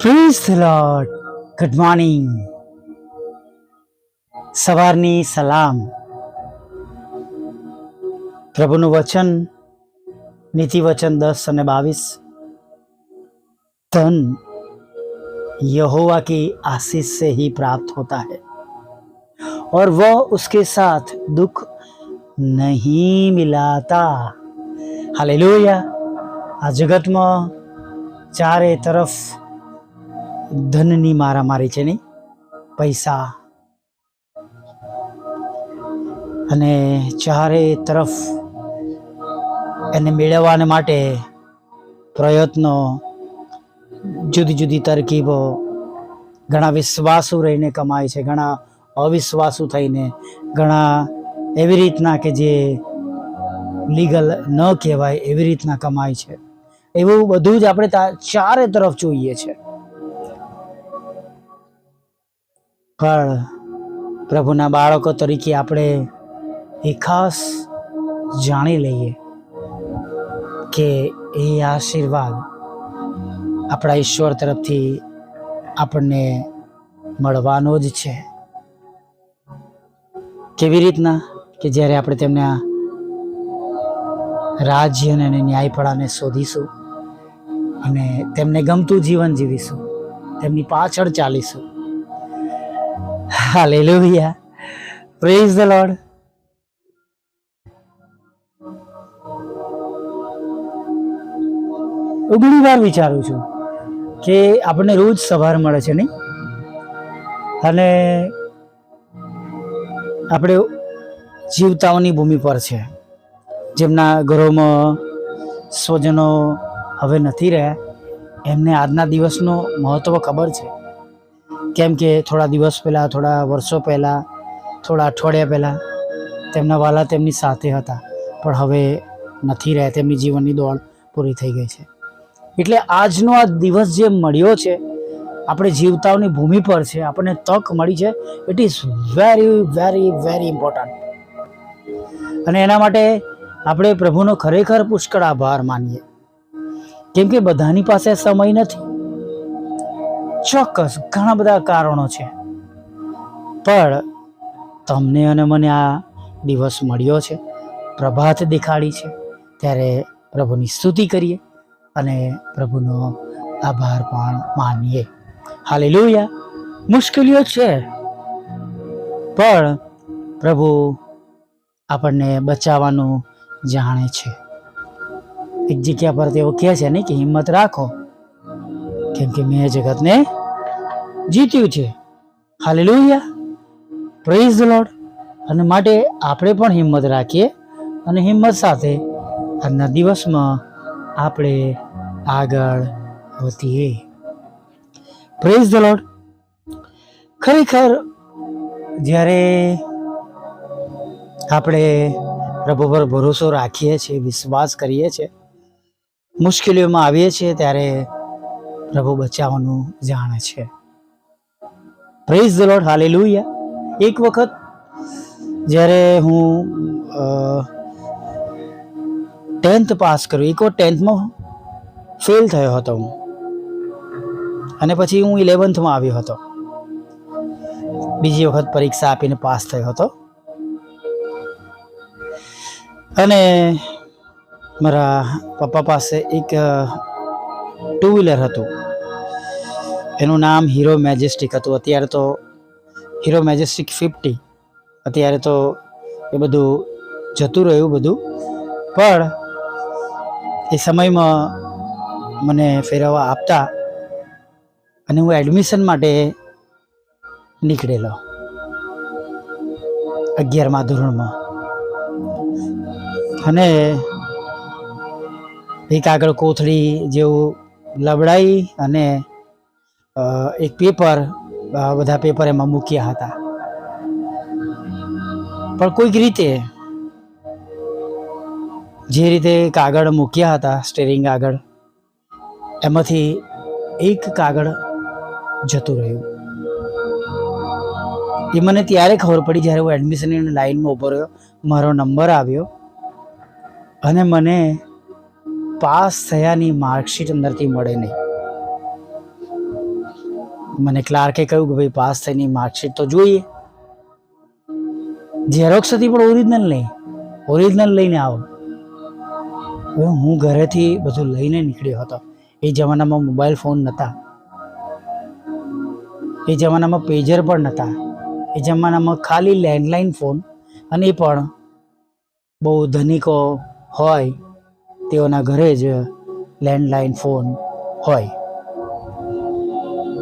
Please lord good morning સવારની સલામ પ્રભુનું વચન નીતિ વચન દસ અને બાવીસ धन यहोवा की आशीष से ही प्राप्त होता है और वह उसके साथ दुख नहीं मिलाता हालेलुया આ જગતમાં ચારે તરફ ધનની મારામારી છે નહીં. પૈસા અને ચારે તરફ એને મેળવવાને માટે પ્રયત્નો, જુદી જુદી તરકીબો, ઘણા વિશ્વાસુ રહીને કમાય છે, ઘણા અવિશ્વાસુ થઈને, ઘણા એવી રીતના કે જે લીગલ ન કહેવાય એવી રીતના કમાય છે. એવું બધું જ આપણે ચારે તરફ જોઈએ છે. પણ પ્રભુના બાળકો તરીકે આપણે એ ખાસ જાણી લઈએ કે એ આશીર્વાદ આપણા ઈશ્વર તરફથી આપણને મળવાનો જ છે. કેવી રીતના કે જ્યારે આપણે તેમના રાજ્ય અને ન્યાયપણાને શોધીશું અને તેમને ગમતું જીવન જીવીશું, તેમની પાછળ ચાલીશું હાલેલુયા પ્રેઝ ધ લોર્ડ હું ઘણી વાર વિચારું છું કે આપણને રોજ સવાર મળે છે નહીં? અને આપણે જીવતાઓની ભૂમિ પર છે. જેમના ઘરોમાં સ્વજનો હવે નથી રહ્યા, એમને આજના દિવસનું મહત્ત્વ ખબર છે. કેમ કે થોડા દિવસ પહેલાં, થોડા વર્ષો પહેલાં, થોડા અઠવાડિયા પહેલાં તેમના વાલા તેમની સાથે હતા, પણ હવે નથી રહ્યા. તેમની જીવનની દોડ પૂરી થઈ ગઈ છે. એટલે આજનો આ દિવસ જે મળ્યો છે, આપણે જીવતાઓની ભૂમિ પર છે, આપણને તક મળી છે it is very very very important અને એના માટે આપણે પ્રભુનો ખરેખર પુષ્કળ આભાર માનીએ. કેમ કે બધાની પાસે સમય નથી. ચોક્કસ ઘણા બધા કારણો છે. પણ તમને અને મને આ દિવસ મળ્યો છે. પ્રભાત દેખાડી છે. ત્યારે પ્રભુની સ્તુતિ કરીએ અને પ્રભુનો આભાર પણ માનીએ. હાલેલુયા. મુશ્કેલીઓ છે. પણ પ્રભુ આપણને બચાવવાનું જાણે છે. એક જગ્યા પર તેઓ કહે છે ને કે હિંમત રાખો. કેમ કે મેં જગતને જીત્યું છે. હાલેલુયા પ્રેઝ ધ લોર્ડ અને માટે આપણે પણ હિંમત રાખીએ અને હિંમત સાથે આજના દિવસમાં આપણે આગળ વધીએ. પ્રેઝ ધ લોડ ખરેખર જ્યારે આપણે પ્રભુ પર ભરોસો રાખીએ છીએ, વિશ્વાસ કરીએ છીએ, મુશ્કેલીઓમાં આવીએ છીએ, ત્યારે પ્રભુ બચાવવાનું જાણે છે. પ્રેઝ ધ લોર્ડ હાલેલુયા એક વખત જ્યારે હું ટેન્થ પાસ કર્યું, એક વાર ટેન્થમાં ફેલ થયો હતો હું. અને પછી હું ઇલેવન્થમાં આવ્યો હતો. બીજી વખત પરીક્ષા આપીને પાસ થયો હતો. અને મારા પપ્પા પાસે એક ટુ વ્હીલર હતું. એનું નામ હીરો મેજેસ્ટિક હતું. અત્યારે તો હીરો મેજેસ્ટિક ફિફ્ટી અત્યારે તો એ બધું જતું રહ્યું બધું. પણ એ સમયમાં મને ફેરવવા આપતા અને હું એડમિશન માટે નીકળેલો. અગિયારમા ધોરણમાં. અને એક આગળ કોથળી જેવું લબડાઈ અને એક પેપર બધા પેપર એમાં મૂક્યા હતા. પણ કોઈક રીતે જે રીતે કાગળ મૂક્યા હતા સ્ટેરિંગ આગળ એમાંથી એક કાગળ જતું રહ્યું. એ મને ત્યારે ખબર પડી જ્યારે હું એડમિશનની લાઈનમાં ઊભો રહ્યો, મારો નંબર આવ્યો અને મને પાસ થયાની માર્કશીટ અંદરથી મળે નહીં. મને ક્લાર્કે કહ્યું કે ભાઈ પાસ થઈને માર્કશીટ તો જોઈએ. ઝેરોક્સ હતી પણ ઓરિજિનલ નહીં. ઓરિજિનલ લઈને આવો. હું ઘરેથી બધું લઈને નીકળ્યો હતો. એ જમાનામાં મોબાઈલ ફોન નહોતા એ જમાનામાં પેજર પણ નહોતા એ જમાનામાં ખાલી લેન્ડલાઇન ફોન અને એ પણ બહુ ધનિકો હોય તેઓના ઘરે જ લેન્ડલાઇન ફોન હોય.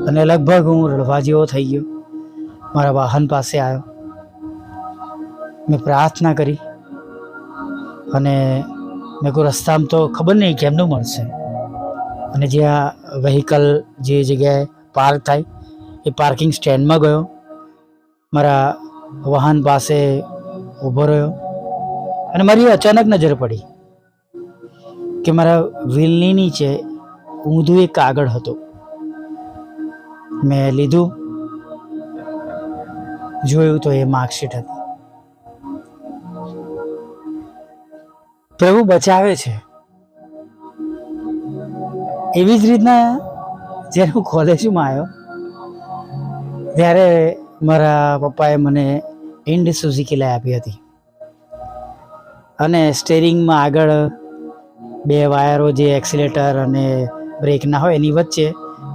અને લગભગ હું રડવા જેવો થઈ ગયો. મારા વાહન પાસે આવ્યો. મેં પ્રાર્થના કરી. અને મેં કોઈ રસ્તામાં તો ખબર નહીં કેમનું મળશે. અને જ્યાં વ્હીકલ જે જગ્યાએ પાર્ક થાય, એ પાર્કિંગ સ્ટેન્ડમાં ગયો. મારા વાહન પાસે ઊભો રહ્યો અને મારી અચાનક નજર પડી કે મારા વ્હીલની નીચે ઊંધું એક કાગળ હતું. મેં લીધું. જોયું તો એ માર્કશીટ હતી. પ્રભુ બચાવે છે. એવી જ રીતના જ્યારે હું કોલેજમાં આવ્યો, ત્યારે મારા પપ્પાએ મને ઇન્ડ સુઝુકી લઈ આપી હતી. અને સ્ટેરિંગમાં આગળ બે વાયરો, જે એક્સિલેટર અને બ્રેકના હોય એની વચ્ચે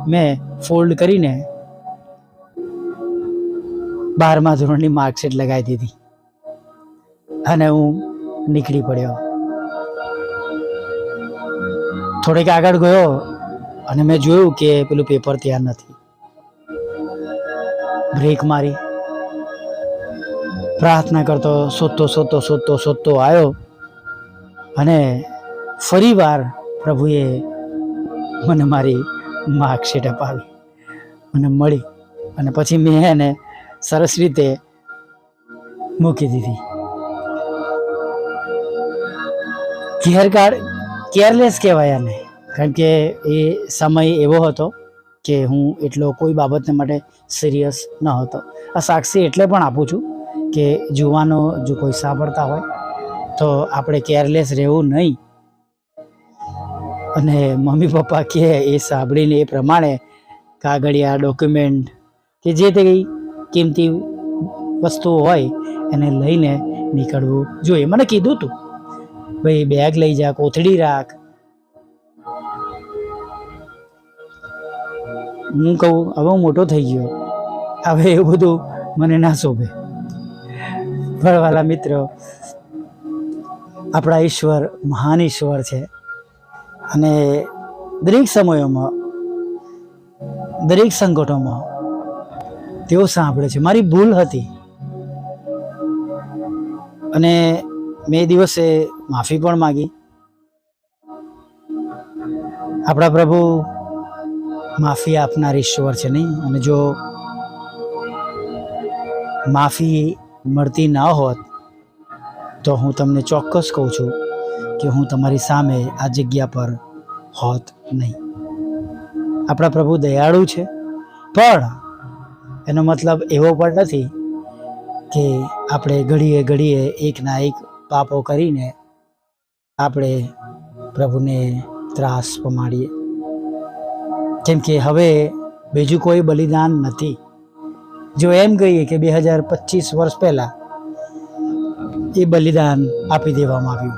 મેં ફોલ્ડ કરીને બારમા ધોરણની માર્કશીટ લગાવી દીધી. અને હું નીકળી પડ્યો. થોડેક આગળ ગયો અને મેં જોયું કે પેલું પેપર ત્યાં નથી. બ્રેક મારી. પ્રાર્થના કરતો શોધતો શોધતો શોધતો શોધતો આવ્યો. અને ફરીવાર પ્રભુએ મને મારી માર્કશીટ અપાવી. મને મળી અને પછી મેં એને સરસ રીતે મૂકી દીધી. કેર કેરલેસ કહેવાય આને. કારણ કે એ સમય એવો હતો કે હું એટલો કોઈ બાબતને માટે સિરિયસ ન હતો. આ સાક્ષી એટલે પણ આપું છું કે જુવાનો જો કોઈ સાંભળતા હોય તો આપણે કેરલેસ રહેવું નહીં. અને મમ્મી પપ્પા કહે એ સાંભળીને એ પ્રમાણે કાગળિયા ડોક્યુમેન્ટ કે જે તે કિંમતી વસ્તુઓ હોય એને લઈને નીકળવું જોઈએ. મને કીધું તું, ભાઈ બેગ લઈ જા, કોથળી રાખ. હું કહું, હવે મોટો થઈ ગયો. હવે એવું બધું મને ના શોભે. ફળવાલા મિત્રો, આપણા ઈશ્વર મહાન ઈશ્વર છે. અને દરેક સમયોમાં દરેક સંકટોમાં તેઓ સાંભળે છે. મારી ભૂલ હતી. અને મેં દિવસે માફી પણ માગી. આપણા પ્રભુ માફી આપનાર ઈશ્વર છે નહીં? અને જો માફી મળતી ના હોત, તો હું તમને ચોક્કસ કહું છું કે હું તમારી સામે આ જગ્યા પર હોત નહીં. આપણા પ્રભુ દયાળુ છે. પણ એનો મતલબ એવો પણ નથી કે આપણે ઘડીએ ઘડીએ એકના એક પાપો કરીને આપણે પ્રભુને ત્રાસ પમાડીએ. કેમ કે હવે બીજું કોઈ બલિદાન નથી. જો એમ કહીએ કે બે હજાર પચીસ વર્ષ પહેલાં એ બલિદાન આપી દેવામાં આવ્યું.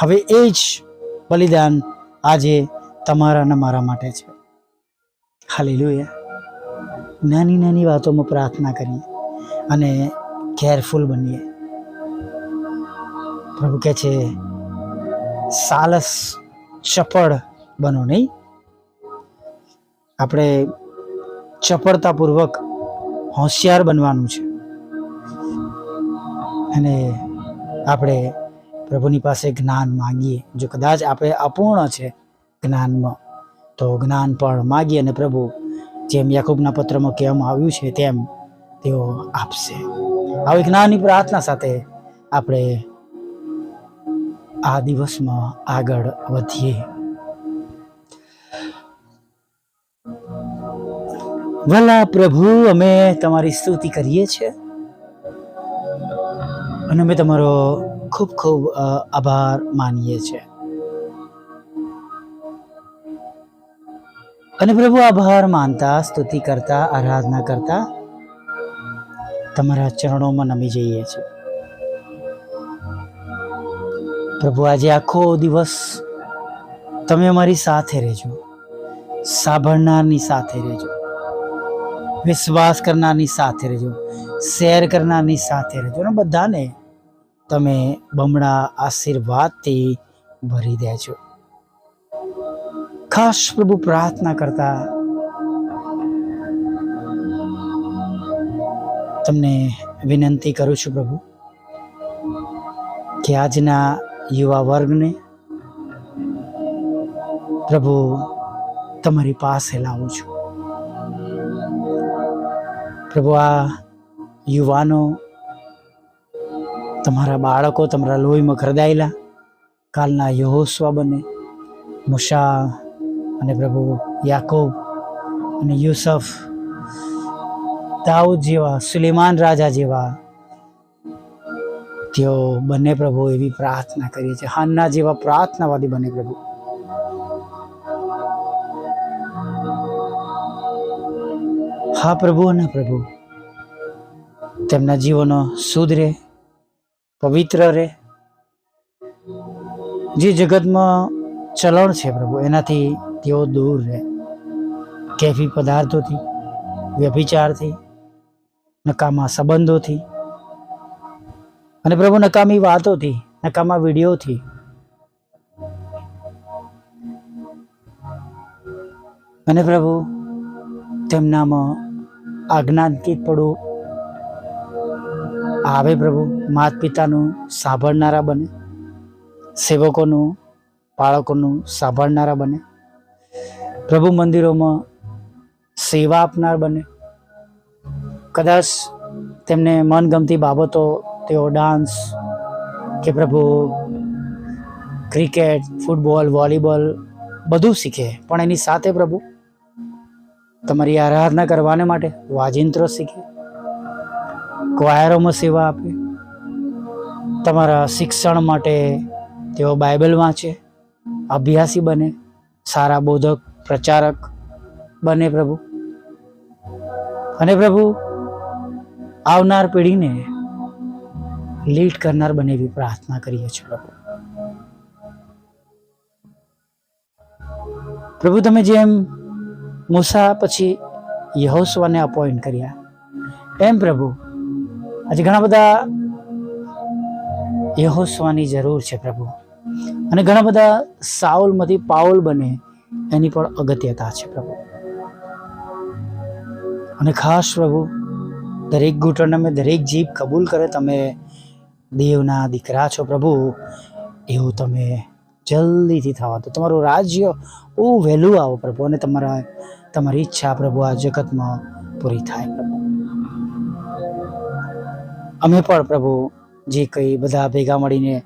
હવે એ જ બલિદાન આજે તમારા અને મારા માટે છે. હાલેલુયા. નાની નાની વાતોમાં પ્રાર્થના કરીએ અને કેરફુલ બનીએ. પ્રભુ કહે છે, સાલસ ચપળ બનો નહીં. આપણે ચપળતાપૂર્વક હોશિયાર બનવાનું છે. અને આપણે પ્રભુની પાસે જ્ઞાન માંગીએ, જો કદાચ આપણે અપૂર્ણ છે જ્ઞાનમાં. તો જ્ઞાન પણ માગીએ અને પ્રભુ જેમ યાકુબના પત્રમાં કહેવામાં આવ્યું છે તેમ તેઓ આપશે. આવી જ્ઞાનની પ્રાર્થના સાથે આપણે આ દિવસમાં આગળ વધીએ. ભલા પ્રભુ, અમે તમારી સ્તુતિ કરીએ છીએ. અને અમે તમારો ખૂબ ખૂબ આભાર માનીએ છીએ. અને પ્રભુ આભાર માનતા, સ્તુતિ કરતા, આરાધના કરતા તમારા ચરણોમાં નમી જઈએ છીએ. પ્રભુ, આજે આખો દિવસ તમે અમારી સાથે રહેજો. સાંભળનારની સાથે રહેજો. વિશ્વાસ કરનારની સાથે રહેજો. શેર કરનારની સાથે રહેજો. અને બધાને તમે બમણા આશીર્વાદથી ભરી દેજો. ખાસ પ્રભુ પ્રાર્થના કરતા તમને વિનંતી કરું છું પ્રભુ, કે આજના યુવા વર્ગને પ્રભુ તમારી પાસે લાવું છું. પ્રભુ, આ યુવાનો તમારા બાળકો તમારા લોહીમાં ખરદાયેલા કાલના યહોસ્વા બને, મુશા અને પ્રભુ યાકૂબ અને યુસફ, દાઉદ જેવા, સુલેમાન રાજા જેવા તેઓ બંને પ્રભુ એવી પ્રાર્થના કરીએ છીએ. હાનના જેવા પ્રાર્થનાવાદી બને પ્રભુ. હા પ્રભુ અને પ્રભુ, તેમના જીવનો રહે પવિત્ર રહે જે જગતમાં ચલણ છે પ્રભુ, એનાથી તેઓ દૂર રહે. કેફી પદાર્થોથી, વ્યભિચારથી, નકામા સંબંધોથી અને પ્રભુ નકામી વાતોથી, નકામા વિડીયોથી. અને પ્રભુ, તેમનામાં આજ્ઞાંકિત પડવું આવે પ્રભુ માત પિતાનું સાંભળનારા બને, સેવકોનું, બાળકોનું સાંભળનારા બને. પ્રભુ મંદિરોમાં સેવા આપનાર બને. કદાચ તેમને મનગમતી બાબતો, તેઓ ડાન્સ કે પ્રભુ ક્રિકેટ, ફૂટબોલ, વોલીબોલ બધું શીખે. પણ એની સાથે પ્રભુ તમારી આરાધના કરવાને માટે વાજિંત્રો શીખે. ક્વાયરોમાં સેવા આપે. તમારા શિક્ષણ માટે તેઓ બાઇબલ વાંચે. અભ્યાસી બને. સારા બોધક પ્રચારક બને પ્રભુ. અને પ્રભુ, આવનાર પેઢીને લીડ કરનાર બને એવી પ્રાર્થના કરીએ છીએ પ્રભુ. પ્રભુ, તમે જેમ મૂસા પછી યહોસવાને અપોઇન્ટ કર્યા, એમ પ્રભુ, આજે ઘણા બધા યહોસવાની જરૂર છે પ્રભુ. અને ઘણા બધા સાઉલમાંથી પાઉલ બને એની પણ અગત્યતા છે પ્રભુ. અને ખાસ પ્રભુ, દરેક ઘૂંટણ અમે દરેક જીભ કબૂલ કરે, તમે દેવના દીકરા છો પ્રભુ, એવું તમે જલ્દીથી થવા દો. તમારું રાજ્ય બહુ વહેલું આવો પ્રભુ અને તમારા, તમારી ઈચ્છા પ્રભુ આ જગતમાં પૂરી થાય પ્રભુ. અમે પણ પ્રભુ જે કંઈ બધા ભેગા મળીને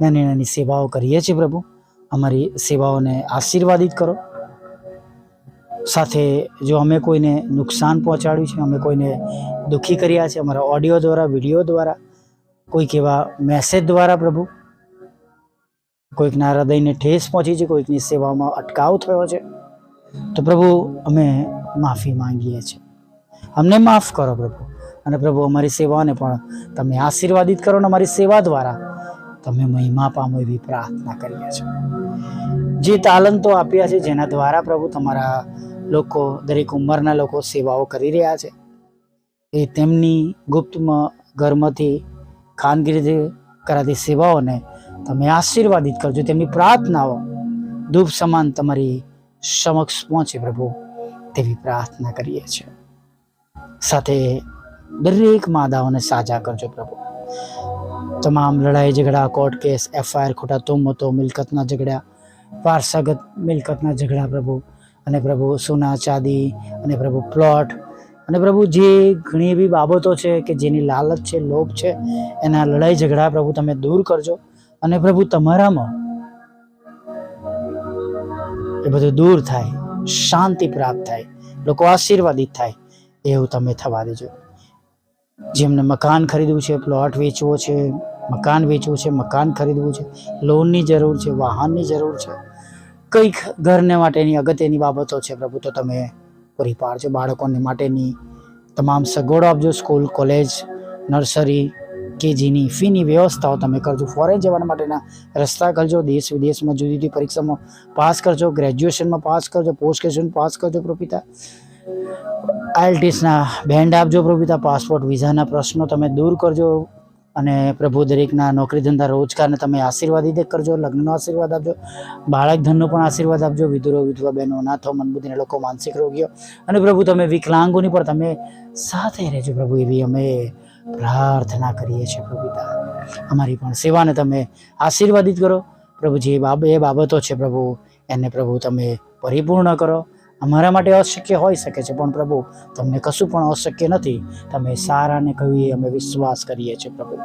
નાની નાની સેવાઓ કરીએ છીએ પ્રભુ અમારી સેવાઓને આશીર્વાદિત કરો. સાથે જો અમે કોઈને નુકસાન પહોંચાડ્યું છે, અમે કોઈને દુઃખી કર્યા છે, અમારા ઓડિયો દ્વારા, વીડિયો દ્વારા, કોઈક એવા મેસેજ દ્વારા પ્રભુ, કોઈકના હૃદયને ઠેસ પહોંચી છે, કોઈકની સેવામાં અટકાવ થયો છે, તો પ્રભુ અમે માફી માંગીએ છીએ. અમને માફ કરો પ્રભુ. અને પ્રભુ અમારી સેવાને પણ તમે આશીર્વાદિત કરો અને અમારી સેવા દ્વારા તમે મહિમા પામો એવી પ્રાર્થના કરીએ છીએ જે તાલંતો આપ્યા છે, જેના દ્વારા પ્રભુ તમારા લોકો, દરેક ઉંમરના લોકો સેવાઓ કરી રહ્યા છે. એ તેમની ગુપ્તમાં ઘરમાંથી ખાનગીરીથી કરાતી સેવાઓને તમે આશીર્વાદિત કરજો. તેમની પ્રાર્થનાઓ ધૂપ સમાન તમારી સમક્ષ પહોંચે પ્રભુ, તેવી પ્રાર્થના કરીએ છીએ. સાથે દરેક માદાઓને સાજા કરજો પ્રભુ. તમામ લડાઈ ઝઘડા, કોર્ટ કેસ, એફઆઈઆર ખોટા, તુમતો, મિલકતના ઝઘડા વારસાગત મિલકતના ઝઘડા પ્રભુ. અને પ્રભુ સોના, ચાંદી, અને પ્રભુ પ્લોટ, અને પ્રભુ જે ઘણી એવી બાબતો છે કે જેની લાલચ છે, લોભ છે, એના લડાઈ ઝઘડા પ્રભુ તમે દૂર કરજો. અને પ્રભુ તમારામાં એ બધું દૂર થાય, શાંતિ પ્રાપ્ત થાય, લોકો આશીર્વાદિત થાય, એવું તમે થવા દેજો. જેમને મકાન ખરીદવું છે પ્લોટ વેચવો છે, મકાન વેચવું છે, મકાન ખરીદવું છે લોનની જરૂર છે, વાહનની જરૂર છે. કંઈક ઘરને માટેની, અગત્યની બાબતો છે પ્રભુ, તો તમે પૂરી પાડજો. બાળકોને માટેની તમામ સગવડો આપજો. સ્કૂલ, કોલેજ, નર્સરી, કેજીની ફીની વ્યવસ્થાઓ તમે કરજો. ફોરેન જવા માટેના રસ્તા કરજો. દેશ વિદેશમાં જુદી જુદી પરીક્ષામાં પાસ કરજો. ગ્રેજ્યુએશનમાં પાસ કરજો. પોસ્ટ ગ્રેજ્યુએશન પાસ કરજો પ્રભુપિતા આઈએલટીએસના બેન્ડ આપજો પ્રભુપિતા પાસપોર્ટ વિઝાના પ્રશ્નો તમે દૂર કરજો અને પ્રભુ દરેકના નોકરી ધંધા રોજગારને તમે આશીર્વાદિત કરજો, લગ્નનો આશીર્વાદ આપજો બાળક ધનનો પણ આશીર્વાદ આપજો, વિધુરો, વિધવા બહેનો, અનાથો, મનબુદ્ધિને લોકો, માનસિક રોગીઓ. અને પ્રભુ તમે વિકલાંગોની પણ તમે સાથે રહેજો પ્રભુ એવી અમે પ્રાર્થના કરીએ છીએ પ્રભુ પિતા અમારી પણ સેવાને તમે આશીર્વાદિત કરો. પ્રભુ જે બાબ, એ બાબતો છે પ્રભુ, એને પ્રભુ તમે પરિપૂર્ણ કરો. અમારા માટે અશક્ય હોઈ શકે છે, પણ પ્રભુ, તમને કશું પણ અશક્ય નથી. તમે સારાને કહીએ અમે વિશ્વાસ કરીએ છીએ, પ્રભુ.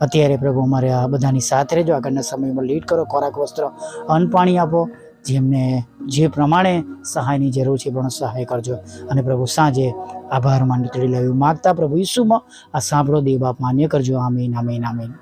અત્યારે પ્રભુ અમારે આ બધાની સાથે રહેજો. આગળના સમયમાં લીડ કરો, ખોરાક, વસ્ત્ર, અન્ન પાણી આપો. જેમને જે પ્રમાણે સહાયની જરૂર છે, પણ સહાય કરજો. અને પ્રભુ, સાંજે આભાર માની લેવું માગતા પ્રભુ ઈસુમાં આ સાંભળો, દેવ બાપ માન્ય કરજો. આમીન આમીન આમીન.